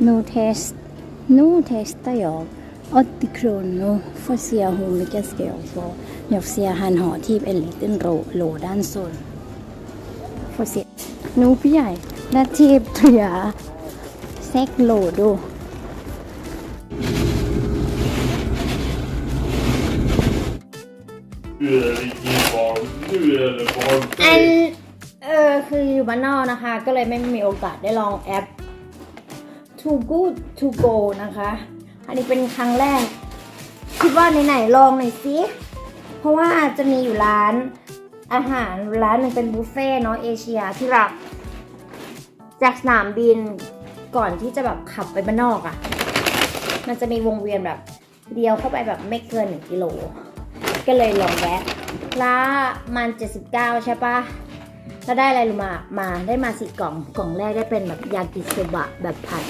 Nu, test, nu testar jag 80 kronor för att se hur mycket ska jag få. Jag ser han har typ en liten rå, låda en sån. Får se. Nu พี่ใหญ่และทีบตัวอยาเซ็กโหลดู Nu är det ingen barn, nu är det อัน barnfri. เออคืออยู่บ้านนอกนะคะ ก็เลยไม่มีโอกาสได้ลองแอป Too Good To Go นะคะ อันนี้เป็นครั้งแรก คิดว่าไหนๆลองหน่อยสิ เพราะว่าจะมีอยู่ร้านอาหารร้านหนึ่งเป็นบุฟเฟ่เนาะเอเชียที่แบบจากสนามบินก่อนที่จะแบบขับไปบ้านนอกอะ่ะ มันจะมีวงเวียนแบบเดียวเข้าไปแบบไม่เกินหนึ่งกิโล ก็เลยลองแวะละมัน79ใช่ปะแล้วได้อะไรรู้มา มาได้มาสี่กล่อง กล่องแรกได้เป็นแบบยากิโซบะแบบผัด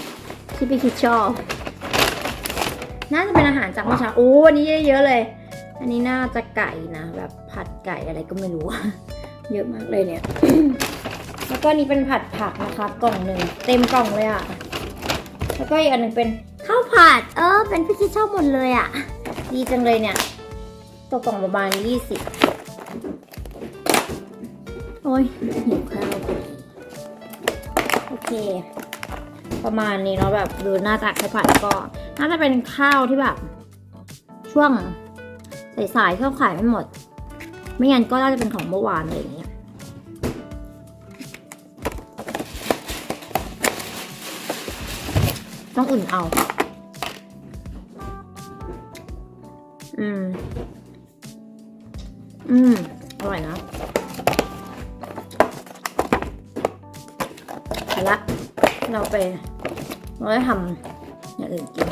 ที่พี่คิดชอบ น่าจะเป็นอาหารจากเมื่อเช้าโอ้อันนี้เยอะๆเลย อันนี้น่าจะไก่นะ แบบผัดไก่อะไรก็ไม่รู้ เยอะมากเลยเนี่ย แล้วก็อันนี้เป็นผัดผักนะคะ กล่องหนึ่งเต็มกล่องเลยอะแล้วก็อีกอันหนึ่งเป็นข้าวผัด เออ เป็นพี่คิดชอบหมดเลยอะดีจังเลยเนี่ยตัวกล่องประมาณยี่สิบโอ้ยหิวข้าวพอดีโอเค ประมาณนี้เนาะแบบดูหน้าตาข้าวผัดก็ น่าจะเป็นข้าวที่แบบ ช่วงสายๆที่เขาขายไม่หมด ไม่งั้นก็น่าจะเป็นของเมื่อวานอะไรอย่างเงี้ยต้องอุ่นเอา อืม อืม อร่อยนะเอาละ เราไปเราได้ทำอย่างอื่นกิน